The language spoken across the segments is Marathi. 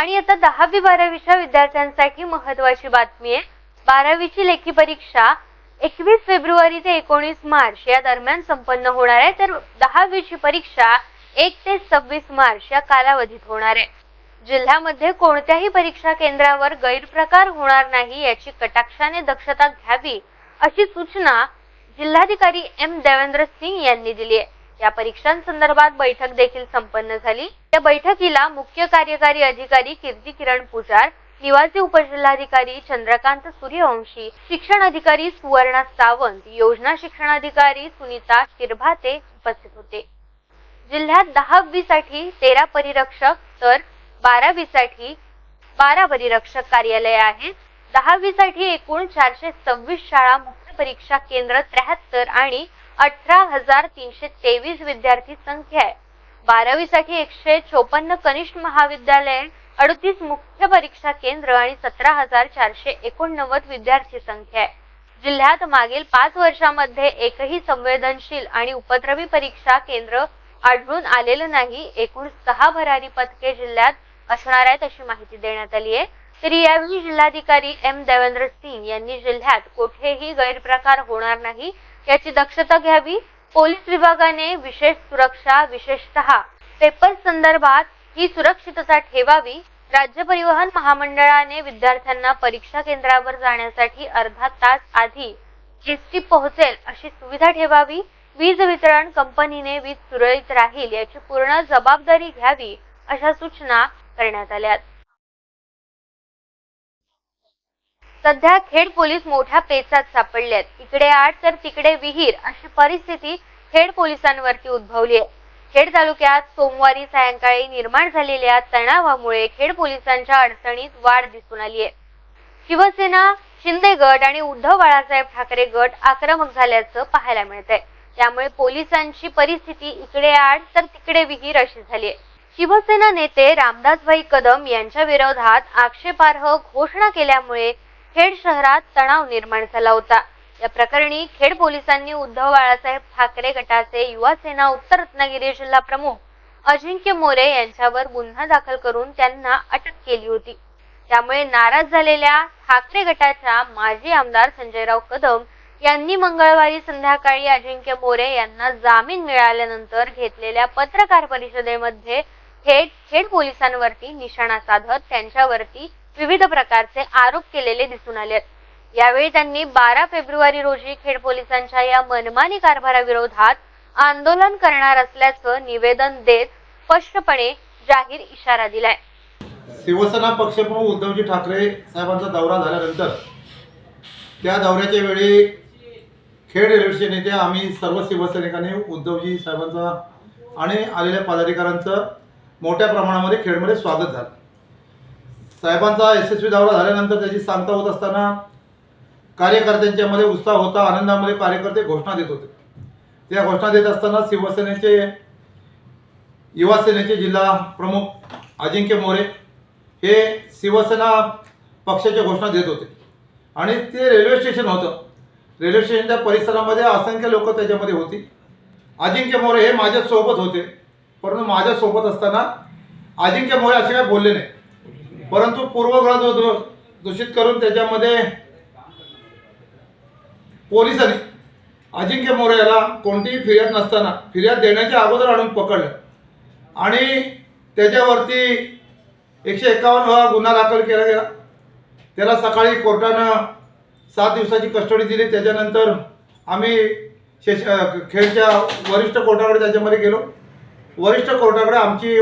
आणि आता दहावी बारावीच्या विद्यार्थ्यांसाठी महत्वाची बातमी आहे. बारावीची लेखी परीक्षा एकवीस फेब्रुवारी ते एकोणीस मार्च या दरम्यान संपन्न होणार आहे. तर दहावीची परीक्षा एक ते सव्वीस मार्च या कालावधीत होणार आहे. जिल्ह्यामध्ये कोणत्याही परीक्षा केंद्रावर गैरप्रकार होणार नाही याची कटाक्षाने दक्षता घ्यावी अशी सूचना जिल्हाधिकारी एम देवेंद्र सिंग यांनी दिली आहे. या परीक्षांसंदर्भात बैठक देखील संपन्न झाली. या बैठकीला मुख्य कार्यकारी अधिकारी कीर्ती किरण पुजार निवासी उपजिल्हाधिकारी चंद्रकांत सूर्यवंशी शिक्षण अधिकारी सुवर्णा सावंत योजना शिक्षणाधिकारी सुनीता शिरभाते उपस्थित होते. जिल्ह्यात दहावी साठी तेरा परिरक्षक तर बारावी साठी बारा परिरक्षक कार्यालय आहेत. दहावी साठी एकूण चारशे सव्वीस शाळा मुख्य परीक्षा केंद्र त्र्याहत्तर आणि अठरा हजार तीनशे तेवीस विद्यार्थी संख्या आहे. बारावी साठी एकशे चोपन्न कनिष्ठ महाविद्यालय अडतीस मुख्य परीक्षा केंद्र आणि सतरा हजार चारशे एकोणनव्वद विद्यार्थी संख्या आहे. जिल्ह्यात मागील पाच वर्षामध्ये एकही संवेदनशील आणि उपद्रवी परीक्षा केंद्र आढळून आलेलं नाही. एकूण सहा भरारी पथके जिल्ह्यात असणार आहेत अशी माहिती देण्यात आली आहे. तरी यावेळी जिल्हाधिकारी एम देवेंद्र सिंग यांनी जिल्ह्यात कुठेही गैरप्रकार होणार नाही याची दक्षता घ्यावी. पोलीस विभागाने विशेष सुरक्षा विशेषतः पेपर संदर्भात ही सुरक्षितता ठेवावी. राज्य परिवहन महामंडळाने विद्यार्थ्यांना परीक्षा केंद्रावर जाण्यासाठी अर्धा तास आधी एस पोहोचेल अशी सुविधा ठेवावी. वीज वितरण कंपनीने वीज सुरळीत राहील याची पूर्ण जबाबदारी घ्यावी अशा सूचना करण्यात आल्या सध्या खेड पोलीस मोठ्या पेचात सापडलेत. इकडे आठ तर तिकडे विहीर अशी परिस्थिती खेड पोलिसांवरती उद्भवली आहे. खेड तालुक्यात सोमवारी सायंकाळी निर्माण झालेल्या तणावामुळे खेड पोलिसांच्या अडचणीत वाढ दिसून आली आहे. शिवसेना शिंदे गट आणि उद्धव बाळासाहेब ठाकरे गट आक्रमक झाल्याचं पाहायला मिळतंय. त्यामुळे पोलिसांची परिस्थिती इकडे आड तर तिकडे विहीर अशी झाली आहे. शिवसेना नेते रामदासभाई कदम यांच्या विरोधात आक्षेपार्ह घोषणा केल्यामुळे खेड शहरात तणाव निर्माण झाला होता. या प्रकरणी खेड पोलिसांनी उद्धव बाळासाहेब ठाकरे गटाचे युवा सेना उत्तर रत्नागिरी जिल्हा प्रमुख अजिंक्य मोरे यांच्यावर गुन्हा दाखल करून त्यांना अटक केली होती. त्यामुळे नाराज झालेल्या ठाकरे गटाच्या माजी आमदार संजयराव कदम यांनी मंगळवारी संध्याकाळी अजिंक्य मोरे यांना जामीन मिळाल्यानंतर घेतलेल्या पत्रकार परिषदेमध्ये थेट खेड पोलिसांवरती निशाणा साधत त्यांच्यावरती विविध प्रकारचे आरोप केलेले दिसून आले यावेळी त्यांनी बारा फेब्रुवारी रोजी खेड पोलिसांच्या या मनमानी कारभाराविरोधात आंदोलन करणार असल्याचं निवेदन देत स्पष्टपणे जाहीर इशारा दिलाय. शिवसेना पक्षप्रमुख उद्धवजी ठाकरे साहेबांचा दौरा झाल्यानंतर त्या दौऱ्याच्या वेळी खेड रेल्वेचे नेते आम्ही सर्व शिवसैनिकांनी उद्धवजी साहेबांचा आणि आलेल्या पदाधिकाऱ्यांचं मोठ्या प्रमाणामध्ये खेडमध्ये स्वागत झालं. साहेबांचा यशस्वी दौरा झाल्यानंतर त्याची सांगता होत असताना कार्यकर्त्यांच्यामध्ये उत्साह होता आनंदामध्ये कार्यकर्ते घोषणा देत होते. त्या घोषणा देत असताना शिवसेनेचे युवा सेनेचे जिल्हा प्रमुख अजिंक्य मोरे हे शिवसेना पक्षाच्या घोषणा देत होते. आणि ते रेल्वे स्टेशन होतं. रेल्वे स्टेशनच्या परिसरामध्ये असंख्य लोक त्याच्यामध्ये होती. अजिंक्य मोरे हे माझ्यासोबत होते. परंतु माझ्यासोबत असताना अजिंक्य मोरे असे काय बोलले नाही. परंतु पूर्वग्रह दो- दूषित करून त्याच्यामध्ये पोलिसांनी अजिंक्य मोरे याला कोणतीही फिर्याद नसताना फिर्याद देण्याच्या अगोदर आणून पकडलं. आणि त्याच्यावरती एकशे एकावन्न हा गुन्हा दाखल केला गेला. त्याला सकाळी कोर्टानं सात दिवसाची कस्टडी दिली. त्याच्यानंतर आम्ही शेष खेळच्या वरिष्ठ कोर्टाकडे त्याच्यामध्ये गेलो. वरिष्ठ कोर्टाकडे आमची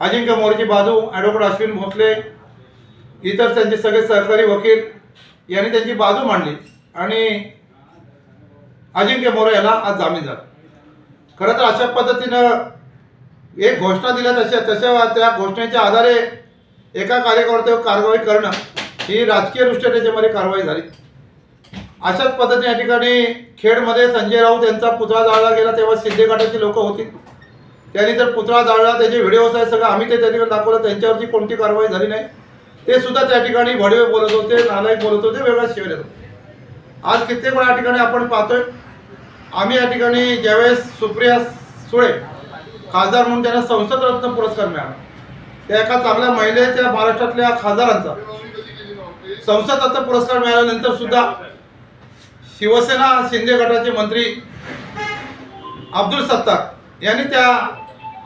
अजिंक्य मोरेची बाजू ॲडव्होकेट अश्विन भोसले इतर त्यांचे सगळे सहकारी वकील यांनी त्यांची बाजू मांडली आणि अजिंक्य मोरे याला आज जामीन झाला खरं तर अशा पद्धतीनं एक घोषणा दिल्या तशा तशा त्या घोषणेच्या आधारे एका कार्यकर्त्यावर कारवाई करणं ही राजकीयदृष्ट्या त्याच्यामध्ये कारवाई झाली. अशाच पद्धतीने या ठिकाणी खेडमध्ये संजय राऊत यांचा पुतळा जाळला गेला तेव्हा सिद्धेघाटाची लोक होती. त्यांनी तर पुतळा जाळला त्याचे व्हिडिओज आहे सगळं आम्ही ते त्या ठिकाणी दाखवलं त्यांच्यावरती कोणती कारवाई झाली नाही. ते सुद्धा त्या ठिकाणी भडवे बोलत होते नालायक बोलत होते वेगळा शिवेल येत होते. आज कित्येक वेळा या ठिकाणी आपण पाहतोय आम्ही या ठिकाणी ज्यावेळेस सुप्रिया सुळे खासदार म्हणून त्यांना संसद रत्न पुरस्कार मिळाला. त्या एका चांगल्या महिलेच्या महाराष्ट्रातल्या खासदारांचा संसद रत्न पुरस्कार मिळाल्यानंतर सुद्धा शिवसेना शिंदे गटाचे मंत्री अब्दुल सत्तार यांनी त्या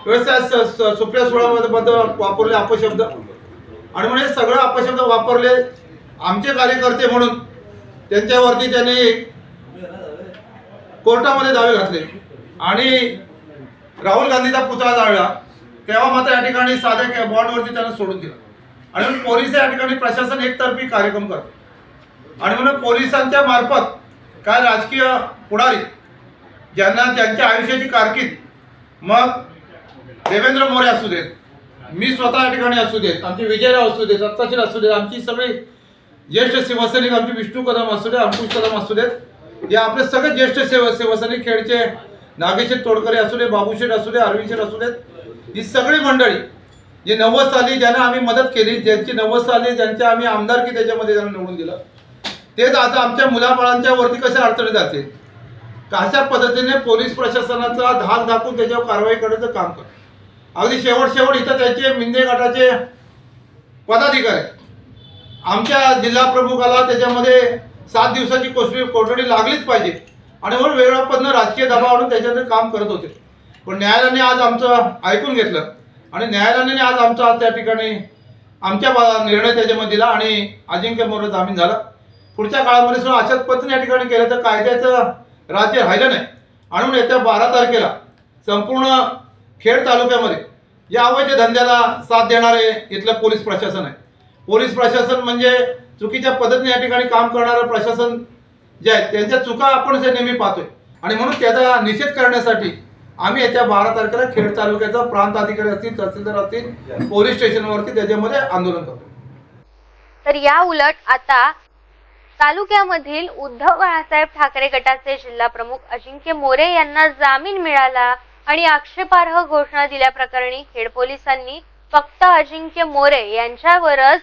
व्यवसाय स- सुप्रिया सुळामध्ये बद्दल वापरले अपशब्द. आणि म्हणजे सगळं अपशब्द वापरले आमचे कार्यकर्ते म्हणून. त्यांच्यावरती त्यांनी कोर्टामध्ये दावे घातले. आणि राहुल गांधीचा पुतळा जाळला. तेव्हा मात्र या ठिकाणी साध्या बॉन्डवरती त्यांना सोडून दिलं. आणि म्हणून पोलीस या ठिकाणी प्रशासन एकतर्फी कार्यक्रम करते. आणि म्हणून पोलिसांच्या मार्फत काय राजकीय पुढारी ज्यांना त्यांच्या आयुष्याची कारकीर्द मग देवेंद्र मोरे असू देत मी स्वतः या ठिकाणी असू देत आमचे विजयराव असू देत सत्ताशील असू देत आमची सगळी ज्येष्ठ शिवसैनिक आमचे विष्णू कदम असू देत अंकुश कदम असू देत या आपले सगळे ज्येष्ठ शिव शिवसैनिक खेळचे नागेशेठ तोडकरे असू दे बाबूशेठ असू दे अरविंद शेठ असू देत ही सगळी मंडळी जी नव्वद साली ज्यांना आम्ही मदत केली ज्यांची नव्वद साली ज्यांच्या आम्ही आमदारकी त्याच्यामध्ये त्यांना निवडून दिलं तेच आता आमच्या मुलाबाळांच्या वरती कशा अडचणी जाते अशा पद्धतीने पोलीस प्रशासनाचा धाक दाखवून त्याच्यावर कारवाई करण्याचं काम करतो अगदी शेवट शेवट इथं त्याचे मिंदे गटाचे पदाधिकारी. आमच्या जिल्हा प्रमुखाला त्याच्यामध्ये सात दिवसाची कोसळी कोठडी लागलीच पाहिजे. आणि म्हणून वेगळ्या राजकीय दबाव आणून त्याच्यातून काम करत होते. पण न्यायालयाने आज आमचं ऐकून घेतलं. आणि न्यायालयाने आज आमचा त्या ठिकाणी आमच्या बा- निर्णय त्याच्यामध्ये दिला आणि अजिंक्य मोरे जामीन झाला. पुढच्या काळामध्ये सुद्धा अशाच पद्धतीने या ठिकाणी केलं तर कायद्याचं राज्य राहिलं नाही. आणि म्हणून येत्या बारा तारखेला संपूर्ण खेड तालुक्यामध्ये या अवैध धंद्याला साथ देणारे इथलं पोलीस प्रशासन आहे. पोलीस प्रशासन म्हणजे चुकीच्या पद्धतीने या ठिकाणी काम करणारं प्रशासन जे आहे त्यांच्या चुका आपण जे नेहमी पाहतोय. आणि म्हणून त्याचा निषेध करण्यासाठी आम्ही याच्या बारा तारखेला खेड तालुक्याचा प्रांत अधिकारी असतील तहसीलदार असतील पोलीस स्टेशनवरती त्याच्यामध्ये आंदोलन करतो तर या उलट आता तालुक्यामधील उद्धव बाळासाहेब ठाकरे गटाचे जिल्हा प्रमुख अजिंक्य मोरे यांना जामीन मिळाला. आणि आक्षेपार्ह घोषणा दिल्याप्रकरणी खेड पोलिसांनी फक्त अजिंक्य मोरे यांच्यावरच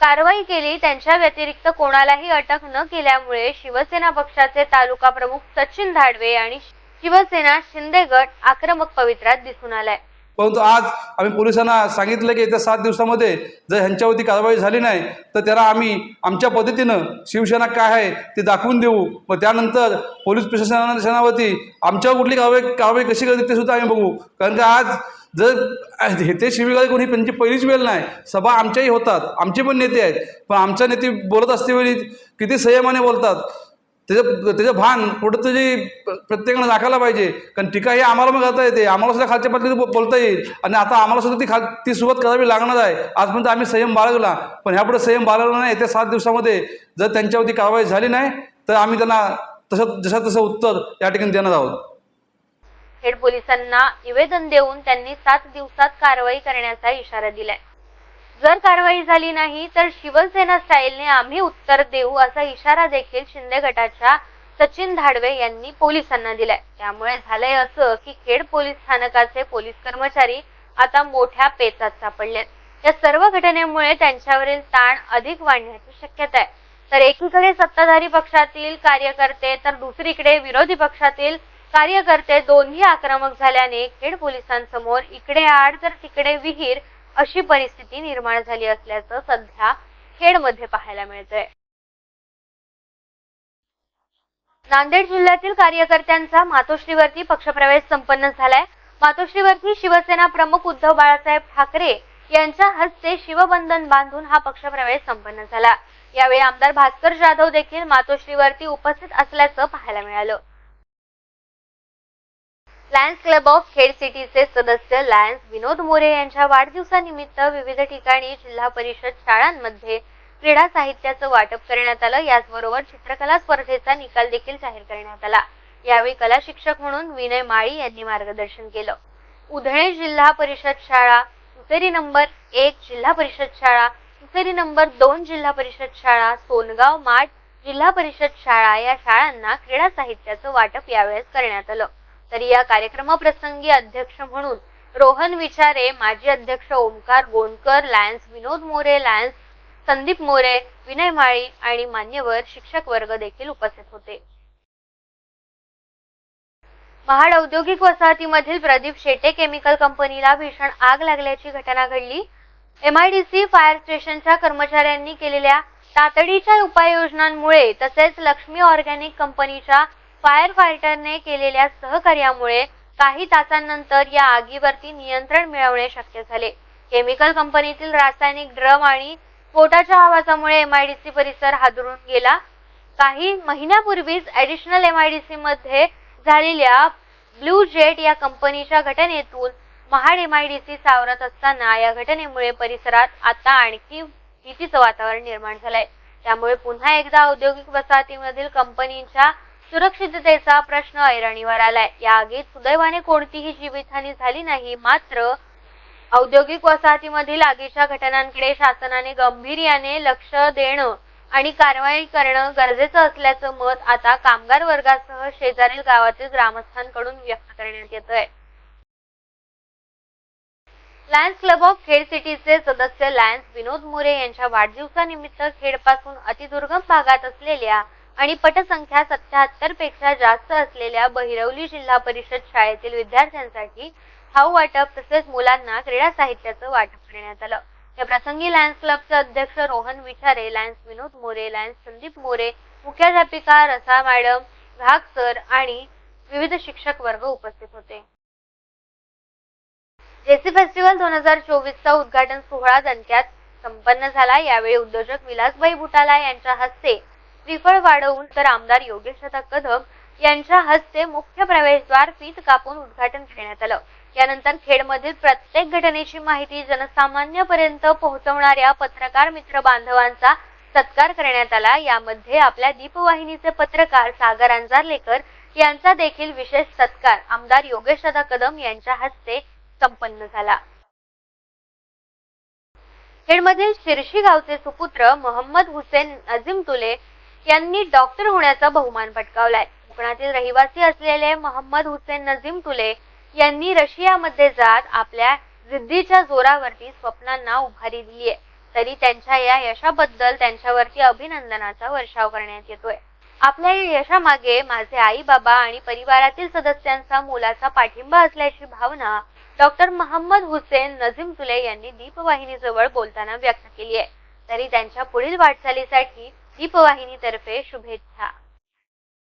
कारवाई केली. त्यांच्या व्यतिरिक्त कोणालाही अटक न केल्यामुळे शिवसेना पक्षाचे तालुका प्रमुख सचिन धाडवे आणि शिवसेना शिंदे गट आक्रमक पवित्रात दिसून आलाय. परंतु आज आम्ही पोलिसांना सांगितलं की येत्या सात दिवसामध्ये जर ह्यांच्यावरती कारवाई झाली नाही तर त्याला आम्ही आमच्या पद्धतीनं शिवसेना काय आहे ते दाखवून देऊ. मग त्यानंतर पोलीस प्रशासनावरती आमच्यावर कुठली कारवाई कारवाई कशी करते ते सुद्धा आम्ही बघू. कारण का आज जर हे ते शिवीगाळी कोणी त्यांची पहिलीच वेळ नाही. सभा आमच्याही होतात. आमचे पण नेते आहेत. पण आमच्या नेते बोलत असतेवेळी किती संयमाने बोलतात. त्याचं त्याचं भान कुठं तरी प्रत्येकानं दाखवायला पाहिजे. कारण टीका हे आम्हाला पण करता येते. आम्हाला सुद्धा खालच्या पद्धतीने बोलता येईल. आणि आता आम्हाला सुद्धा ती खाल ती सुरुवात करावी लागणार आहे. आजपर्यंत आम्ही संयम बाळगला. पण ह्यापुढे संयम बाळगला नाही. येत्या सात दिवसामध्ये जर त्यांच्यावरती कारवाई झाली नाही तर आम्ही त्यांना तसं जसं तसं उत्तर या ठिकाणी देणार आहोत. खेड पोलिसांना निवेदन देऊन त्यांनी सात दिवसात कारवाई करण्याचा इशारा दिलाय. जर कारवाई झाली नाही तर शिवसेना स्टाईलने आम्ही उत्तर देऊ असा इशारा देखील शिंदे गटाच्या सचिन धाडवे यांनी पोलिसांना दिलाय. त्यामुळे झालंय असं की खेड पोलीस स्थानकाचे पोलीस कर्मचारी आता मोठ्या पेचात सापडलेत. या सर्व घटनेमुळे त्यांच्यावरील ताण अधिक वाढण्याची शक्यता आहे. तर एकीकडे सत्ताधारी पक्षातील कार्यकर्ते तर दुसरीकडे विरोधी पक्षातील कार्यकर्ते दोन्ही आक्रमक झाल्याने खेड पोलिसांसमोर इकडे आड तर तिकडे विहीर अशी परिस्थिती निर्माण झाली असल्याचं सध्या खेडमध्ये पाहायला मिळतंय. नांदेड जिल्ह्यातील कार्यकर्त्यांचा मातोश्रीवरती पक्षप्रवेश संपन्न झालाय. मातोश्रीवरती शिवसेना प्रमुख उद्धव बाळासाहेब ठाकरे यांच्या हस्ते शिवबंधन बांधून हा पक्षप्रवेश संपन्न झाला. यावेळी आमदार भास्कर जाधव देखील मातोश्रीवरती उपस्थित असल्याचं पाहायला मिळालं. लायन्स क्लब ऑफ खेड सिटीचे सदस्य लायन्स विनोद मोरे यांच्या वाढदिवसानिमित्त विविध ठिकाणी जिल्हा परिषद शाळांमध्ये क्रीडा साहित्याचं वाटप करण्यात आलं. याचबरोबर चित्रकला स्पर्धेचा निकाल देखील जाहीर करण्यात आला. यावेळी कला शिक्षक म्हणून विनय माळी यांनी मार्गदर्शन केलं. उधळे जिल्हा परिषद शाळा दुसरी नंबर एक जिल्हा परिषद शाळा दुसरी नंबर दोन जिल्हा परिषद शाळा सोनगाव माठ जिल्हा परिषद शाळा या शाळांना क्रीडा साहित्याचं वाटप यावेळेस करण्यात आलं. तर या कार्यक्रमाप्रसंगी अध्यक्ष म्हणून रोहन विचारे माजी अध्यक्ष ओमकार गोंडकर लायन्स विनोद मोरे लायन्स संदीप मोरे विनय माळी आणि मान्यवर शिक्षक वर्ग देखील उपस्थित होते. महाड औद्योगिक वसाहतीमधील प्रदीप शेटे केमिकल कंपनीला भीषण आग लागल्याची घटना घडली. एमआयडीसी फायर स्टेशनच्या कर्मचाऱ्यांनी केलेल्या तातडीच्या उपाययोजनांमुळे तसेच लक्ष्मी ऑर्गॅनिक कंपनीच्या फायर फायटरने केलेल्या सहकार्यामुळे काही तासांनंतर या आगीवरती नियंत्रण मिळवणे शक्य झाले. केमिकल कंपनीतील रासायनिक ड्रम आणि स्फोटाच्या आवाजामुळे एमआयडीसी परिसर हादरून गेला. काही महिन्यापूर्वीच ऍडिशनल एमआयडीसी मध्ये झालेल्या ब्लू जेट या कंपनीच्या घटनेतून महाड एमआयडीसी सावरत असताना या घटनेमुळे परिसरात आता आणखी भीतीचं वातावरण निर्माण झालंय. त्यामुळे पुन्हा एकदा औद्योगिक वसाहतीमधील कंपनीच्या सुरक्षिततेचा प्रश्न ऐरणीवर आलाय. या आगीत सुदैवाने कोणतीही जीवितहानी झाली नाही मात्र औद्योगिक वसाहतीमधील आगीच्या घटनांकडे शासनाने गंभीर्याने लक्ष देणं आणि कारवाई करणं गरजेचं असल्याचं मत आता कामगार वर्गासह शेजारील गावातील ग्रामस्थांकडून व्यक्त करण्यात येत आहे लायन्स क्लब ऑफ खेड सिटीचे सदस्य लायन्स विनोद मोरे यांच्या वाढदिवसानिमित्त खेडपासून अतिदुर्गम भागात असलेल्या आणि पटसंख्या सत्याहत्तरपेक्षा जास्त असलेल्या बहिरवली जिल्हा परिषद शाळेतील विद्यार्थ्यांसाठी खाऊ वाटप तसेच मुलांना क्रीडा साहित्याचं वाटप करण्यात आलं. या प्रसंगी लायन्स क्लबचे अध्यक्ष रोहन विचारे लायन्स विनोद मोरे लायन्स संदीप मोरे मुख्याध्यापिका रसा मॅडम घाग सर आणि विविध शिक्षक वर्ग उपस्थित होते. जेसी फेस्टिवल दोन हजार चोवीसचा उद्घाटन सोहळा दणक्यात संपन्न झाला. यावेळी उद्योजक विलासभाई बुटाला यांच्या हस्ते श्रीफळ वाढवून तर आमदार योगेशदा कदम यांच्या हस्ते मुख्य प्रवेशद्वार फीत कापून उद्घाटन करण्यात आलं. यानंतर खेडमधील प्रत्येक घटनेची माहिती जनसामान्यपर्यंत पोहोचवणाऱ्या पत्रकार मित्र बांधवांचा सत्कार करण्यात आला. यामध्ये आपल्या दीपवाहिनीचे पत्रकार सागर अंजारलेकर यांचा देखील विशेष सत्कार आमदार योगेशदा कदम यांच्या हस्ते संपन्न झाला. खेडमधील शिरशी गावचे सुपुत्र मोहम्मद हुसेन अजिम तुले यांनी डॉक्टर होण्याचा बहुमान पटकावलाय. कोकणातील रहिवासी असलेले मोहम्मद हुसेन नजीम तुले यांनी रशियामध्ये जात आपल्या जिद्दीच्या जोरावरती स्वप्नांना उभारी दिली आहे तरी त्यांच्या या यशाबद्दल त्यांच्यावरती अभिनंदनाचा वर्षाव करण्यात येतोय. आपल्या या यशामागे माझे आई बाबा आणि परिवारातील सदस्यांचा मोलाचा पाठिंबा असल्याची भावना डॉक्टर मोहम्मद हुसेन नजीम तुले यांनी दीपवाहिनीजवळ बोलताना व्यक्त केली आहे तरी त्यांच्या पुढील वाटचालीसाठी दीपवाहिनीतर्फे शुभेच्छा.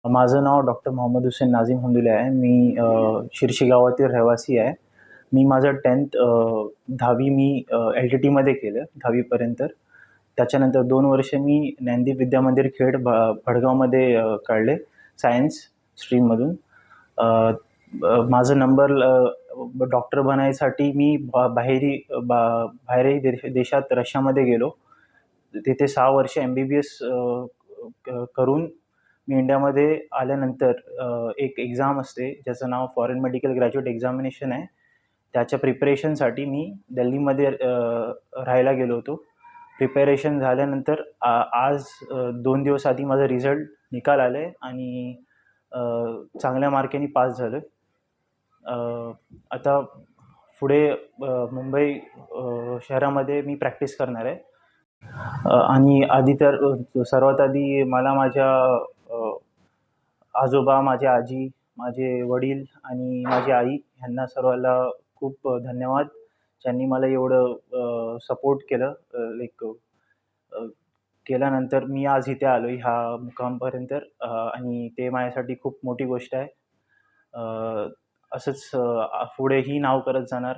माझं नाव डॉक्टर मोहम्मद हुसेन नाझीम हमदुले आहे. मी शिर्शी गावातील रहिवासी आहे. मी माझं टेन्थ दहावी मी एल टी टीमध्ये केलं दहावीपर्यंत. त्याच्यानंतर दोन वर्ष मी ज्ञानदीप विद्या मंदिर खेड भ भडगावमध्ये काढले सायन्स स्ट्रीममधून. माझा माझं नंबर डॉक्टर बनायसाठी मी बाहेरी बा बाहेरही देश देशात रशियामध्ये गेलो. तिथे सहा वर्ष एम बी बी एस करून मी इंडियामध्ये आल्यानंतर एक एक्झाम असते ज्याचं नाव फॉरेन मेडिकल ग्रॅज्युएट एक्झामिनेशन आहे. त्याच्या प्रिपरेशनसाठी मी दिल्लीमध्ये राहायला गेलो होतो. प्रिपेरेशन झाल्यानंतर आ आज दोन दिवस आधी माझा रिझल्ट निकाल आला आहे आणि चांगल्या मार्केने पास झालो आहे आता पुढे मुंबई शहरामध्ये मी प्रॅक्टिस करणार आहे. आणि आधी तर सर्वात आधी मला माझ्या आजोबा माझे आजी माझे वडील आणि माझी आई ह्यांना सर्वाला खूप धन्यवाद. ज्यांनी मला एवढं सपोर्ट केलं. लाईक केल्यानंतर मी आज इथे आलो ह्या मुकामपर्यंत. आणि ते माझ्यासाठी खूप मोठी गोष्ट आहे. असंच पुढेही नाव करत जाणार.